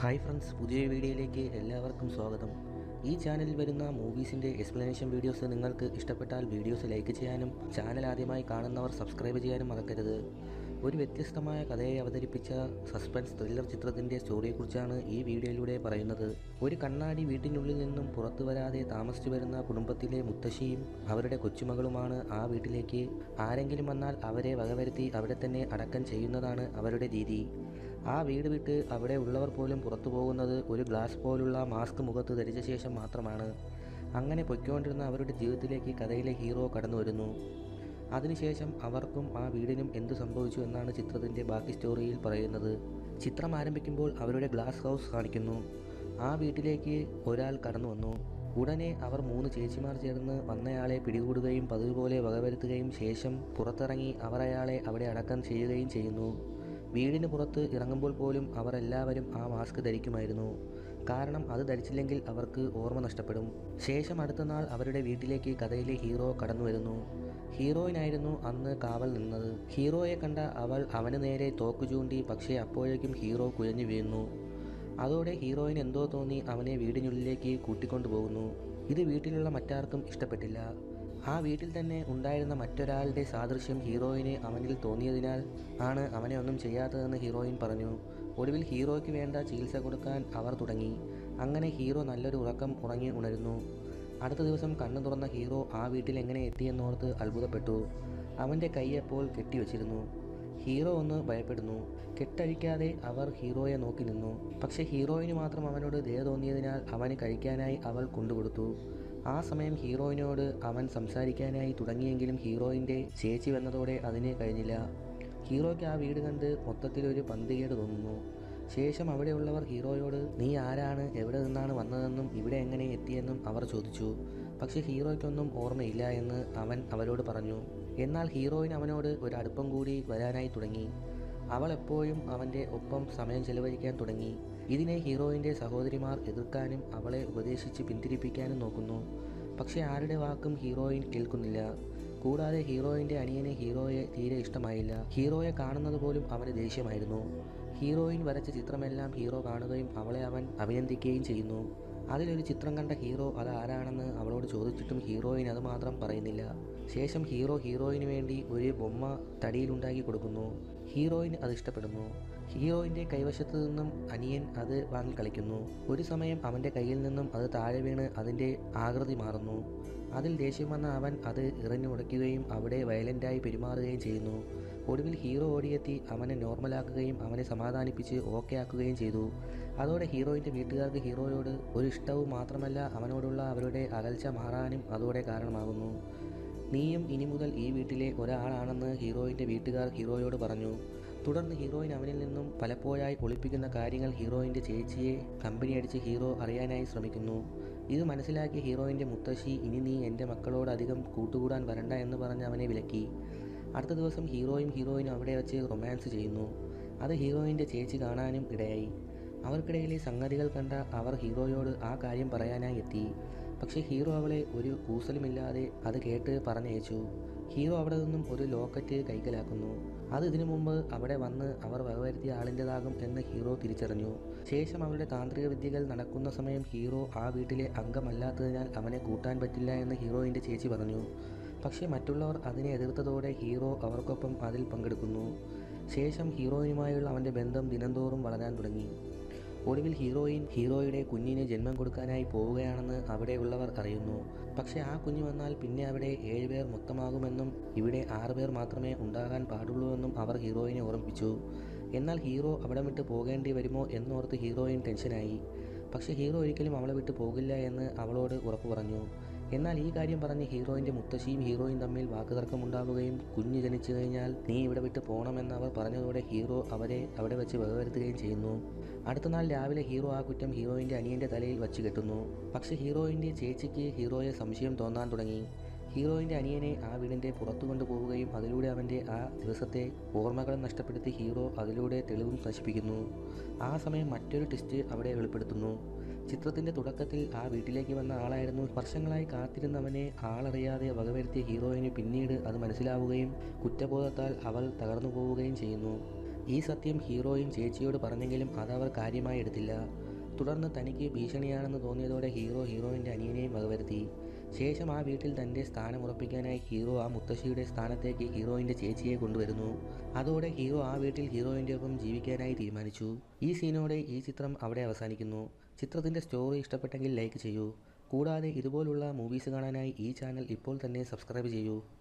Hi friends പുതിയൊരു വീഡിയോയിലേക്ക് എല്ലാവർക്കും സ്വാഗതം. ഈ ചാനലിൽ വരുന്ന മൂവീസിന്റെ എക്സ്പ്ലനേഷൻ വീഡിയോസ് നിങ്ങൾക്ക് ഇഷ്ടപ്പെട്ടാൽ വീഡിയോസ് ലൈക്ക് ചെയ്യാനും ചാനൽ ആദ്യമായി കാണുന്നവർ സബ്സ്ക്രൈബ് ചെയ്യാനും മറക്കരുത്. ഒരു വ്യത്യസ്തമായ കഥയെ അവതരിപ്പിച്ച സസ്പെൻസ് ത്രില്ലർ ചിത്രത്തിന്റെ സ്റ്റോറിയെക്കുറിച്ചാണ് ഈ വീഡിയോയിലൂടെ പറയുന്നത്. ഒരു കണ്ണാടി വീട്ടിനുള്ളിൽ നിന്നും പുറത്തു വരാതെ താമസിച്ചു വരുന്ന കുടുംബത്തിലെ മുത്തശ്ശിയും അവരുടെ കൊച്ചുമകളുമാണ് ആ വീട്ടിലേക്ക്. ആരെങ്കിലും വന്നാൽ അവരെ വകവരുത്തി അവിടെ തന്നെ അടക്കം ചെയ്യുന്നതാണ് അവരുടെ രീതി. ആ വീട് വിട്ട് അവിടെ ഉള്ളവർ പോലും പുറത്തു പോകുന്നത് ഒരു ഗ്ലാസ് പോലുള്ള മാസ്ക് മുഖത്ത് ധരിച്ച ശേഷം മാത്രമാണ്. അങ്ങനെ പൊയ്ക്കൊണ്ടിരുന്ന അവരുടെ ജീവിതത്തിലേക്ക് കഥയിലെ ഹീറോ കടന്നു വരുന്നു. അതിനുശേഷം അവർക്കും ആ വീടിനും എന്തു സംഭവിച്ചു എന്നാണ് ചിത്രത്തിന്റെ ബാക്കി സ്റ്റോറിയിൽ പറയുന്നത്. ചിത്രം ആരംഭിക്കുമ്പോൾ അവരുടെ ഗ്ലാസ് ഹൗസ് കാണിക്കുന്നു. ആ വീട്ടിലേക്ക് ഒരാൾ കടന്നു വന്നു. ഉടനെ അവർ മൂന്ന് ചേച്ചിമാർ ചേർന്ന് വന്നയാളെ പിടികൂടുകയും പതിവ് പോലെ വകവരുത്തുകയും ശേഷം പുറത്തിറങ്ങി അവർ അയാളെ അവിടെ അടക്കം ചെയ്യുകയും ചെയ്യുന്നു. വീടിന് പുറത്ത് ഇറങ്ങുമ്പോൾ പോലും അവർ എല്ലാവരും ആ മാസ്ക് ധരിക്കുമായിരുന്നു. കാരണം അത് ധരിച്ചില്ലെങ്കിൽ അവർക്ക് ഓർമ്മ നഷ്ടപ്പെടും. ശേഷം അടുത്ത നാൾ അവരുടെ വീട്ടിലേക്ക് കഥയിലെ ഹീറോ കടന്നു വരുന്നു. ഹീറോയിനായിരുന്നു അന്ന് കാവൽ നിന്നത്. ഹീറോയെ കണ്ട അവൾ അവന് നേരെ തോക്ക് ചൂണ്ടി പക്ഷേ അപ്പോഴേക്കും ഹീറോ കുഴഞ്ഞു വീഴുന്നു. അതോടെ ഹീറോയിന് എന്തോ തോന്നി അവനെ വീടിനുള്ളിലേക്ക് കൂട്ടിക്കൊണ്ടുപോകുന്നു. ഇത് വീട്ടിലുള്ള മറ്റാർക്കും ഇഷ്ടപ്പെട്ടില്ല. ആ വീട്ടിൽ തന്നെ ഉണ്ടായിരുന്ന മറ്റൊരാളുടെ സാദൃശ്യം ഹീറോയിന് അവനിൽ തോന്നിയതിനാൽ ആണ് അവനെ ഒന്നും ചെയ്യാത്തതെന്ന് ഹീറോയിൻ പറഞ്ഞു. ഒടുവിൽ ഹീറോയ്ക്ക് വേണ്ട ചികിത്സ കൊടുക്കാൻ അവർ തുടങ്ങി. അങ്ങനെ ഹീറോ നല്ലൊരു ഉറക്കം ഉറങ്ങി ഉണരുന്നു. അടുത്ത ദിവസം കണ്ണു തുറന്ന ഹീറോ ആ വീട്ടിൽ എങ്ങനെ എത്തിയെന്നോർത്ത് അത്ഭുതപ്പെട്ടു. അവന്റെ കൈ അപ്പോൾ കെട്ടിവെച്ചിരുന്നു. ഹീറോ ഒന്ന് ഭയപ്പെടുന്നു. കെട്ടഴിക്കാതെ അവർ ഹീറോയെ നോക്കി നിന്നു. പക്ഷേ ഹീറോയിന് മാത്രം അവനോട് ദയ തോന്നിയതിനാൽ അവന് കഴിക്കാനായി അവൾ കൊണ്ടുകൊടുത്തു. ആ സമയം ഹീറോയിനോട് അവൻ സംസാരിക്കാനായി തുടങ്ങിയെങ്കിലും ഹീറോയിന്റെ ചേച്ചി വന്നതോടെ അതിന് കഴിഞ്ഞില്ല. ഹീറോയ്ക്ക് ആ വീട് കണ്ട് മൊത്തത്തിലൊരു പന്തികേട് തോന്നുന്നു. ശേഷം അവിടെയുള്ളവർ ഹീറോയോട് നീ ആരാണ്? എവിടെ നിന്നാണ് വന്നതെന്നും ഇവിടെ എങ്ങനെ എത്തിയെന്നും അവർ ചോദിച്ചു. പക്ഷേ ഹീറോയ്ക്കൊന്നും ഓർമ്മയില്ല എന്ന് അവൻ അവരോട് പറഞ്ഞു. എന്നാൽ ഹീറോയിൻ അവനോട് ഒരു അടുപ്പം കൂടി വരാനായി തുടങ്ങി. അവൾ എപ്പോഴും അവന്റെ ഒപ്പം സമയം ചെലവഴിക്കാൻ തുടങ്ങി. ഇതിനെ ഹീറോയിന്റെ സഹോദരിമാർ എതിർക്കാനും അവളെ ഉപദേശിച്ച് പിന്തിരിപ്പിക്കാനും നോക്കുന്നു. പക്ഷേ ആരുടെ വാക്കും ഹീറോയിൻ കേൾക്കുന്നില്ല. കൂടാതെ ഹീറോയിന്റെ അനിയനെ ഹീറോയെ തീരെ ഇഷ്ടമായില്ല. ഹീറോയെ കാണുന്നത് പോലും അവന് ദേഷ്യമായിരുന്നു. ഹീറോയിൻ വരച്ച ചിത്രമെല്ലാം ഹീറോ കാണുകയും അവളെ അവൻ അഭിനന്ദിക്കുകയും ചെയ്യുന്നു. അതിലൊരു ചിത്രം കണ്ട ഹീറോ അതാരാണെന്ന് അവളോട് ചോദിച്ചിട്ടും ഹീറോയിൻ അത് മാത്രം പറയുന്നില്ല. ശേഷം ഹീറോ ഹീറോയിന് വേണ്ടി ഒരു ബൊമ്മ തടിയിലുണ്ടാക്കി കൊടുക്കുന്നു. ഹീറോയിൻ അത് ഇഷ്ടപ്പെടുന്നു. ഹീറോയിന്റെ കൈവശത്തു നിന്നും അനിയൻ അത് വാങ്ങി കളിക്കുന്നു. ഒരു സമയം അവന്റെ കയ്യിൽ നിന്നും അത് താഴെ വീണ് അതിന്റെ ആകൃതി മാറുന്നു. അതിൽ ദേഷ്യം വന്ന അവൻ അത് എറിഞ്ഞുടയ്ക്കുകയും അവിടെ വയലന്റായി പെരുമാറുകയും ചെയ്യുന്നു. ഒടുവിൽ ഹീറോ ഓടിയെത്തി അവനെ നോർമലാക്കുകയും അവനെ സമാധാനിപ്പിച്ച് ഓക്കെ ആക്കുകയും ചെയ്തു. അതോടെ ഹീറോയിന്റെ വീട്ടുകാർക്ക് ഹീറോയോട് ഒരു ഇഷ്ടവും മാത്രമല്ല അവനോടുള്ള അവരുടെ അകൽച്ച മാറാനും അതോടെ കാരണമാകുന്നു. നീയും ഇനി മുതൽ ഈ വീട്ടിലെ ഒരാളാണെന്ന് ഹീറോയിന്റെ വീട്ടുകാർ ഹീറോയോട് പറഞ്ഞു. തുടർന്ന് ഹീറോയിൻ അവനിൽ നിന്നും പലപ്പോഴായി ഒളിപ്പിക്കുന്ന കാര്യങ്ങൾ ഹീറോയിന്റെ ചേച്ചിയെ കമ്പനി അടിച്ച് ഹീറോ അറിയാനായി ശ്രമിക്കുന്നു. ഇത് മനസ്സിലാക്കിയ ഹീറോയിന്റെ മുത്തശ്ശി ഇനി നീ എന്റെ മക്കളോട് അധികം കൂട്ടുകൂടാൻ വരണ്ട എന്ന് പറഞ്ഞ് അവനെ വിലക്കി. അടുത്ത ദിവസം ഹീറോയും ഹീറോയിനും അവിടെ വെച്ച് റൊമാൻസ് ചെയ്യുന്നു. അത് ഹീറോയിന്റെ ചേച്ചി കാണാനും ഇടയായി. അവർക്കിടയിലെ സംഗതികൾ കണ്ട അവർ ഹീറോയോട് ആ കാര്യം പറയാനായി എത്തി. പക്ഷേ ഹീറോ അവളെ ഒരു കൂസലുമില്ലാതെ അത് കേട്ട് പറഞ്ഞയച്ചു. ഹീറോ അവിടെ നിന്നും ഒരു ലോക്കറ്റ് കൈക്കലാക്കുന്നു. അത് ഇതിനു മുമ്പ് അവിടെ വന്ന് അവർ വകവരുത്തിയ ആളിന്റെതാകും എന്ന് ഹീറോ തിരിച്ചറിഞ്ഞു. ശേഷം അവരുടെ താന്ത്രിക വിദ്യകൾ നടക്കുന്ന സമയം ഹീറോ ആ വീട്ടിലെ അംഗമല്ലാത്തതിനാൽ അവനെ കൂട്ടാൻ പറ്റില്ല എന്ന് ഹീറോയിന്റെ ചേച്ചി പറഞ്ഞു. പക്ഷേ മറ്റുള്ളവർ അതിനെ എതിർത്തതോടെ ഹീറോ അവർക്കൊപ്പം അതിൽ പങ്കെടുക്കുന്നു. ശേഷം ഹീറോയിനുമായുള്ള അവന്റെ ബന്ധം ദിനംതോറും വളരാൻ തുടങ്ങി. ഒടുവിൽ ഹീറോയിൻ ഹീറോയുടെ കുഞ്ഞിന് ജന്മം കൊടുക്കാനായി പോവുകയാണെന്ന് അവിടെയുള്ളവർ അറിയുന്നു. പക്ഷേ ആ കുഞ്ഞ് വന്നാൽ പിന്നെ അവിടെ ഏഴുപേർ മൊത്തമാകുമെന്നും ഇവിടെ ആറുപേർ മാത്രമേ ഉണ്ടാകാൻ പാടുള്ളൂ എന്നും അവർ ഹീറോയിനെ ഓർമ്മിപ്പിച്ചു. എന്നാൽ ഹീറോ അവിടെ വിട്ട് പോകേണ്ടി വരുമോ എന്നോർത്ത് ഹീറോയിൻ ടെൻഷനായി. പക്ഷേ ഹീറോ ഒരിക്കലും അവളെ വിട്ട് പോകില്ല എന്ന് അവളോട് ഉറപ്പു പറഞ്ഞു എന്നാൽ ഈ കാര്യം പറഞ്ഞ് ഹീറോയിന്റെ മുത്തശ്ശിയും ഹീറോയും തമ്മിൽ വാക്കുതർക്കമുണ്ടാവുകയും കുഞ്ഞ് ജനിച്ചു കഴിഞ്ഞാൽ നീ ഇവിടെ വിട്ട് പോകണമെന്ന് അവർ പറഞ്ഞതോടെ ഹീറോ അവരെ അവിടെ വെച്ച് വകവരുത്തുകയും ചെയ്യുന്നു. അടുത്ത നാൾ രാവിലെ ഹീറോ ആ കുറ്റം ഹീറോയിന്റെ അനിയന്റെ തലയിൽ വച്ച് കെട്ടുന്നു. പക്ഷെ ഹീറോയിന്റെ ചേച്ചിക്ക് ഹീറോയെ സംശയം തോന്നാൻ തുടങ്ങി. ഹീറോയിന്റെ അനിയനെ ആ വീടിന്റെ പുറത്തു കൊണ്ടുപോവുകയും അതിലൂടെ അവന്റെ ആ ദിവസത്തെ ഓർമ്മകൾ നഷ്ടപ്പെടുത്തി ഹീറോ അതിലൂടെ തെളിവും നശിപ്പിക്കുന്നു. ആ സമയം മറ്റൊരു ടെസ്റ്റ് അവിടെ വെളിപ്പെടുത്തുന്നു. ചിത്രത്തിന്റെ തുടക്കത്തിൽ ആ വീട്ടിലേക്ക് വന്ന ആളായിരുന്നു. വർഷങ്ങളായി കാത്തിരുന്നവനെ ആളറിയാതെ വകവരുത്തിയ ഹീറോയിന് പിന്നീട് അത് മനസ്സിലാവുകയും കുറ്റബോധത്താൽ അവൾ തകർന്നു പോവുകയും ചെയ്യുന്നു. ഈ സത്യം ഹീറോയും ചേച്ചിയോട് പറഞ്ഞെങ്കിലും അതവർ കാര്യമായി എടുത്തില്ല. തുടർന്ന് തനിക്ക് ഭീഷണിയാണെന്ന് തോന്നിയതോടെ ഹീറോ ഹീറോയിന്റെ അനിയനെയും വകവരുത്തി. ശേഷം ആ വീട്ടിൽ തന്റെ സ്ഥാനം ഉറപ്പിക്കാനായി ഹീറോ ആ മുത്തശ്ശിയുടെ സ്ഥാനത്തേക്ക് ഹീറോയിന്റെ ചേച്ചിയെ കൊണ്ടുവരുന്നു. അതോടെ ഹീറോ ആ വീട്ടിൽ ഹീറോയിന്റെ ഒപ്പം ജീവിക്കാനായി തീരുമാനിച്ചു. ഈ സീനോടെ ഈ ചിത്രം അവിടെ അവസാനിക്കുന്നു. ചിത്രത്തിന്റെ സ്റ്റോറി ഇഷ്ടപ്പെട്ടെങ്കിൽ ലൈക്ക് ചെയ്യൂ. കൂടാതെ ഇതുപോലുള്ള മൂവീസ് കാണാനായി ഈ ചാനൽ ഇപ്പോൾ തന്നെ സബ്സ്ക്രൈബ് ചെയ്യൂ.